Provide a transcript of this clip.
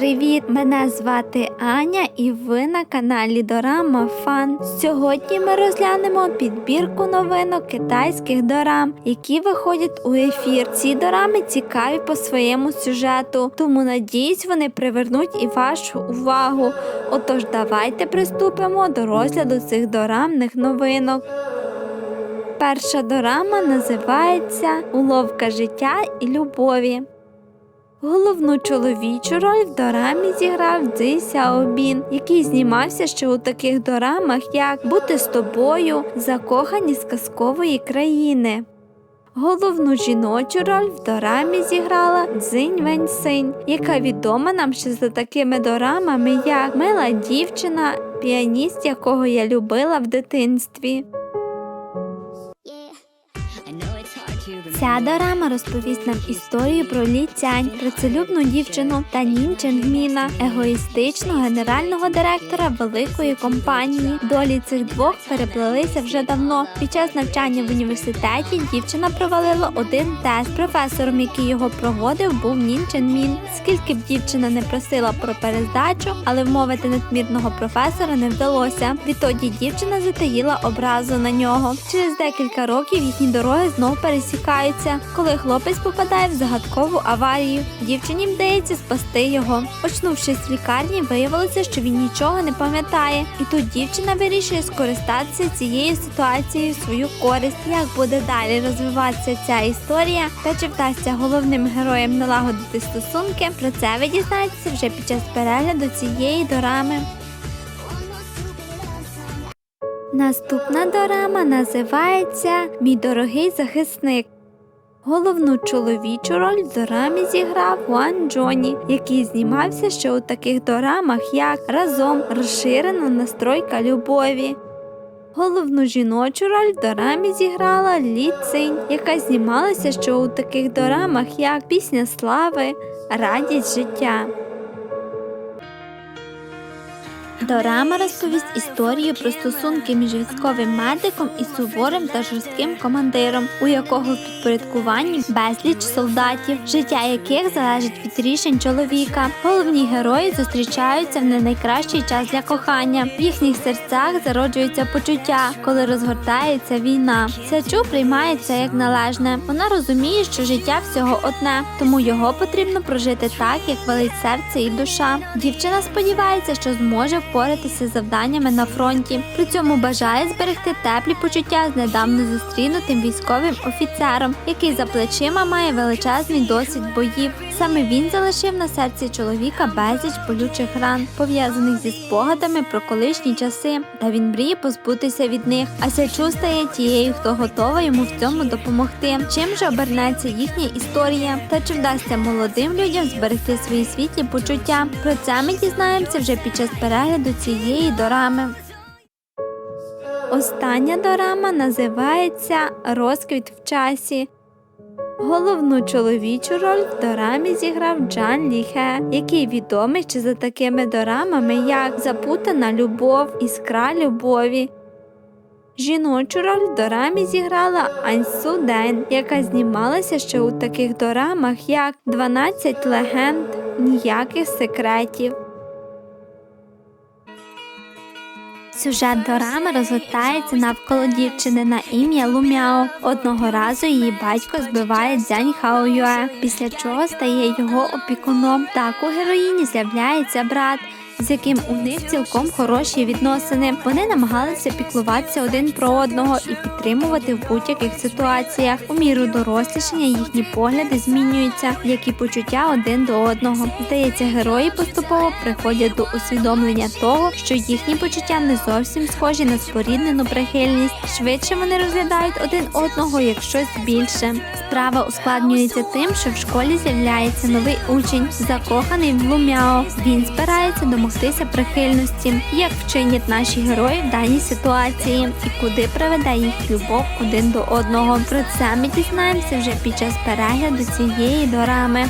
привіт! Мене звати Аня і ви на каналі Дорама Фан. Сьогодні ми розглянемо підбірку новинок китайських дорам, які виходять у ефір. Ці дорами цікаві по своєму сюжету, тому надіюсь, вони привернуть і вашу увагу. Отож, давайте приступимо до розгляду цих дорамних новинок. Перша дорама називається Уловка життя і любові. Головну чоловічу роль в дорамі зіграв Цзи Сяобін, який знімався ще у таких дорамах, як Бути з тобою, закохані з казкової країни. Головну жіночу роль в дорамі зіграла Цзинь Веньсинь, яка відома нам ще за такими дорамами, як Мила дівчина, піаніст, якого я любила в дитинстві. Ця дорама розповість нам історію про Лі Цянь, працелюбну дівчину та Нін Ченгміна, егоїстичного генерального директора великої компанії. Долі цих двох переплелися вже давно. Під час навчання в університеті дівчина провалила один тест. Професором, який його проводив, був Нін Ченмін. Скільки б дівчина не просила про перездачу, але вмовити надмірного професора не вдалося. Відтоді дівчина затаїла образу на нього. Через декілька років їхні дороги знов пересікаються, коли хлопець попадає в загадкову аварію. Дівчині вдається спасти його. Очнувшись в лікарні, виявилося, що він нічого не пам'ятає, і тут дівчина вирішує скористатися цією ситуацією в свою користь. Як буде далі розвиватися ця історія, та чи вдасться головним героям налагодити стосунки? Про це ви дізнаєтеся вже під час перегляду цієї дорами. Наступна дорама називається Мій дорогий захисник. Головну чоловічу роль в дорамі зіграв Хуан Джоні, який знімався ще у таких дорамах, як Разом розширена настройка любові. Головну жіночу роль в дорамі зіграла Лі Цинь, яка знімалася ще у таких дорамах, як Пісня слави, Радість життя. Дорама розповість історію про стосунки між військовим медиком і суворим та жорстким командиром, у якого підпорядкуванні безліч солдатів, життя яких залежить від рішень чоловіка. Головні герої зустрічаються в не найкращий час для кохання. В їхніх серцях зароджується почуття, коли розгортається війна. Сячу приймає це як належне. Вона розуміє, що життя всього одне, тому його потрібно прожити так, як велить серце і душа. Дівчина сподівається, що зможе впоратися з завданнями на фронті. При цьому бажає зберегти теплі почуття з недавно зустрінутим військовим офіцером, який за плечима має величезний досвід боїв. Саме він залишив на серці чоловіка безліч болючих ран, пов'язаних зі спогадами про колишні часи, та він мріє позбутися від них. А Сячу стає тією, хто готова йому в цьому допомогти. Чим же обернеться їхня історія? Та чи вдасться молодим людям зберегти свої світлі почуття? Про це ми дізнаємося вже під час перегляду цієї дорами. Остання дорама називається Розквіт в часі. Головну чоловічу роль в дорамі зіграв Джан Ліхе, який відомий ще за такими дорамами, як Запутана любов, Іскра любові. Жіночу роль в дорамі зіграла Аньсу Ден, яка знімалася ще у таких дорамах, як «12 легенд, ніяких секретів. Сюжет дорами розгортається навколо дівчини на ім'я Лумяо. Одного разу її батько збиває дзянь Хаоюе, після чого стає його опікуном. Так у героїні з'являється брат. З яким у них цілком хороші відносини. Вони намагалися піклуватися один про одного і підтримувати в будь-яких ситуаціях. У міру дорослішання їхні погляди змінюються, як і почуття один до одного. Здається, герої поступово приходять до усвідомлення того, що їхні почуття не зовсім схожі на споріднену прихильність. Швидше вони розглядають один одного як щось більше. Справа ускладнюється тим, що в школі з'являється новий учень, закоханий в Лумяо. Він збирається домогтися прихильності, як вчинять наші герої в даній ситуації, і куди приведе їх любов один до одного. Про це ми дізнаємося вже під час перегляду цієї дорами.